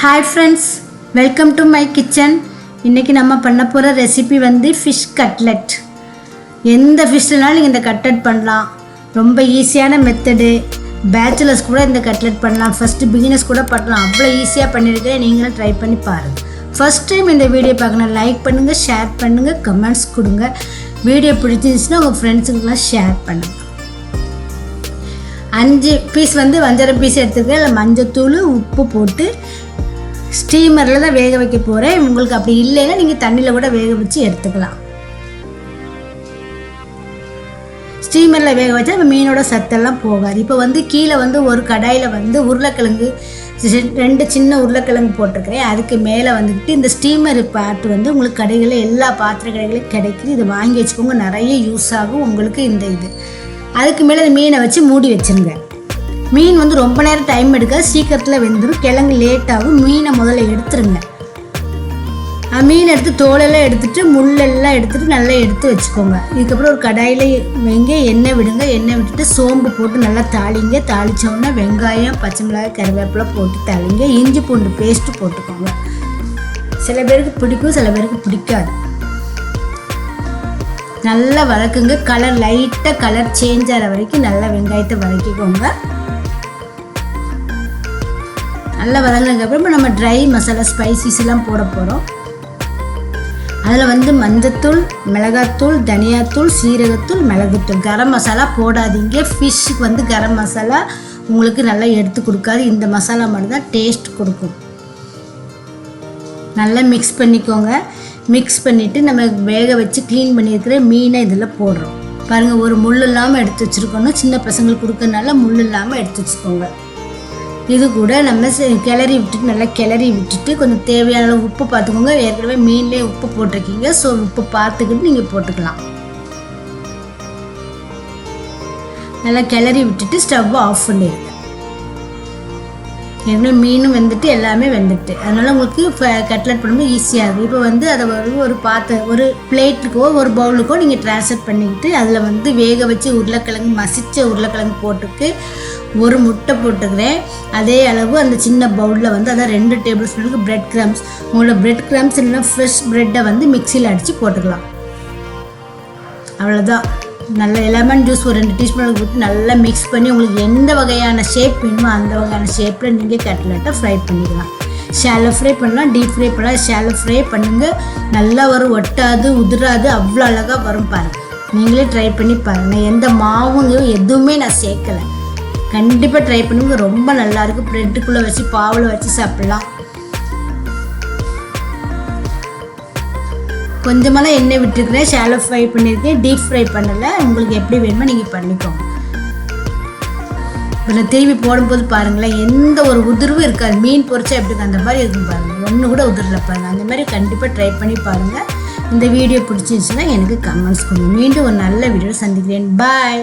Hi friends welcome to my kitchen இன்றைக்கி நம்ம பண்ண போகிற ரெசிபி வந்து ஃபிஷ் கட்லெட் எந்த ஃபிஷ்னாலும் நீங்கள் இந்த கட்லெட் பண்ணலாம். ரொம்ப ஈஸியான மெத்தடு பேச்சுலர்ஸ் கூட இந்த கட்லெட் பண்ணலாம். ஃபஸ்ட்டு பிகினர்ஸ் கூட பண்ணலாம். அவ்வளோ ஈஸியாக பண்ணியிருக்கேன் நீங்களும் ட்ரை பண்ணி பாருங்கள் ஃபஸ்ட் டைம் இந்த வீடியோ பார்க்கணும் லைக் பண்ணுங்கள் ஷேர் பண்ணுங்கள் கமெண்ட்ஸ் கொடுங்க. வீடியோ பிடிச்சிருந்துச்சுன்னா உங்கள் ஃப்ரெண்ட்ஸுக்கெல்லாம் ஷேர் பண்ணுங்கள் அஞ்சு பீஸ் வந்து வஞ்சரம் பீஸ் எடுத்துக்கிறேன் இல்லை மஞ்சத்தூள் உப்பு போட்டு ஸ்டீமரில் தான் வேக வைக்க போகிறேன் உங்களுக்கு அப்படி இல்லைன்னா நீங்கள் தண்ணியில் கூட வேக வச்சு எடுத்துக்கலாம். ஸ்டீமரில் வேக வச்சா இப்போ மீனோட சத்தெல்லாம் போகாது. இப்போ வந்து கீழே வந்து ஒரு கடாயில் வந்து உருளைக்கிழங்கு ரெண்டு சின்ன உருளைக்கிழங்கு போட்டிருக்கிறேன். அதுக்கு மேலே வந்துக்கிட்டு இந்த ஸ்டீமர் பாட்டு வந்து உங்களுக்கு கடைகளில் எல்லா பாத்திர கடைகளையும் கிடைக்குது. இதை வாங்கி வச்சுக்கோங்க. நிறைய யூஸ் ஆகும் உங்களுக்கு இந்த இது. அதுக்கு மேலே இந்த மீனை வச்சு மூடி வச்சுருங்க. மீன் வந்து ரொம்ப நேரம் டைம் எடுக்காது. சீக்கிரத்தில் வெந்துடும் கிழங்கு லேட் ஆகும். மீனை முதல்ல எடுத்துருங்க. மீன் எடுத்து தோலெல்லாம் எடுத்துட்டு முள்ளெல்லாம் எடுத்துட்டு நல்லா எடுத்து வச்சுக்கோங்க. இதுக்கப்புறம் ஒரு கடாயில் வைங்க எண்ணெய் விடுங்க. எண்ணெய் விட்டுட்டு சோம்பு போட்டு நல்லா தாளிங்க. தாளித்தோடனே வெங்காயம் பச்சை மிளகாய் கருவேப்பிலை போட்டு தாளிங்க. இஞ்சி பூண்டு பேஸ்ட்டு போட்டுக்கோங்க. சில பேருக்கு பிடிக்கும் சில பேருக்கு பிடிக்காது. நல்லா வதக்குங்க. கலர் லைட்டாக கலர் சேஞ்ச் ஆகிற வரைக்கும் நல்லா வெங்காயத்தை வதக்கிக்கோங்க. நல்லா வதங்கினதுக்கப்புறம் இப்போ நம்ம ட்ரை மசாலா ஸ்பைசிஸ் எல்லாம் போட போகிறோம் அதில் வந்து மஞ்சத்தூள் மிளகாத்தூள் தனியாத்தூள் சீரகத்தூள் மிளகுத்தூள். கரம் மசாலா போடாதீங்க. ஃபிஷ்ஷுக்கு வந்து கரம் மசாலா உங்களுக்கு நல்லா எடுத்து கொடுக்காது. இந்த மசாலா மட்டும்தான் டேஸ்ட் கொடுக்கும். நல்லா மிக்ஸ் பண்ணிக்கோங்க. மிக்ஸ் பண்ணிவிட்டு நம்ம வேக வச்சு க்ளீன் பண்ணியிருக்கிற மீனை இதில் போடுறோம். பாருங்கள் ஒரு முள் இல்லாமல் எடுத்து வச்சுருக்கணும் சின்ன பசங்களுக்கு கொடுக்கறனால முள் இல்லாமல் எடுத்து வச்சுக்கோங்க. இது கூட நம்ம செ- கிளறி விட்டுட்டு நல்லா கிளறி விட்டுட்டு கொஞ்சம் தேவையான அளவு உப்பு பார்த்துக்கோங்க. ஏற்கனவே மீன்லேயே உப்பு போட்டிருக்கீங்க. ஸோ உப்பு பார்த்துக்கிட்டு நீங்கள் போட்டுக்கலாம். நல்லா கிளறி விட்டுட்டு ஸ்டவ்வை ஆஃப் பண்ணிடுங்க ஏற்கனவே மீனும் வெந்துட்டு எல்லாமே வெந்துட்டு. அதனால உங்களுக்கு கட்லட் பண்ணும்போது ஈஸியாக இருக்கும். இப்போ வந்து அதை ஒரு ஒரு பாத்திர ஒரு பிளேட்டுக்கோ ஒரு பவுலுக்கோ நீங்கள் ட்ரான்ஸ்ஃபர் பண்ணிக்கிட்டு அதில் வந்து வேக வச்சு உருளைக்கிழங்கு மசித்த உருளைக்கிழங்கு போட்டுட்டு ஒரு முட்டை போட்டுக்கிறேன். அதே அளவு அந்த சின்ன பவுலில் வந்து அதான் ரெண்டு டேபிள் ஸ்பூனுக்கு பிரெட் கிரம்ஸ் உங்களோட பிரெட் கிரம்ஸ் இல்லைன்னா ஃப்ரெஷ் ப்ரெட்டை வந்து மிக்சியில் அடித்து போட்டுக்கலாம். அவ்வளோதான் நல்ல லெமன் ஜூஸ் ஒரு ரெண்டு டீஸ்பூன் ஊற்றி நல்லா மிக்ஸ் பண்ணி உங்களுக்கு எந்த வகையான ஷேப் வேணுமோ அந்த வகையான ஷேப்பில் நீங்கள் கட்லெட்டை ஃப்ரை பண்ணிக்கலாம். ஷேலோ ஃப்ரை பண்ணலாம் டீப் ஃப்ரை பண்ணலாம். ஷேலோ ஃப்ரை பண்ணுங்கள் நல்லா வரும். ஒட்டாது உதிராது. அவ்வளோ அழகாக வரும் பாருங்கள் நீங்களே ட்ரை பண்ணி பாருங்கள் எந்த மாவும் எதுவுமே நான் சேர்க்கலை. கண்டிப்பாக ட்ரை பண்ணுங்க. ரொம்ப நல்லா இருக்கு. ப்ரெட்டுக்குள்ளே வச்சு பாவில் வச்சு சாப்பிட்லாம். கொஞ்சமெல்லாம் எண்ணெய் விட்டுருக்கிறேன் ஷாலோ ஃப்ரை பண்ணியிருக்கேன். டீப் ஃப்ரை பண்ணலை. உங்களுக்கு எப்படி வேணுமோ நீங்கள் பண்ணிக்கோங்க. இப்போ நான் திரும்பி போடும்போது பாருங்களேன். எந்த ஒரு உதிர்வும் இருக்காது. மீன் பொறிச்சா எப்படி அந்த மாதிரி இருக்கும் பாருங்கள் ஒன்று கூட உதிரில் பாருங்கள் அந்த மாதிரி கண்டிப்பாக ட்ரை பண்ணி பாருங்கள் இந்த வீடியோ பிடிச்சிருந்துச்சுன்னா எனக்கு கமெண்ட்ஸ் கொடுங்க. மீண்டும் ஒரு நல்ல வீடியோ சந்திக்கிறேன். பாய்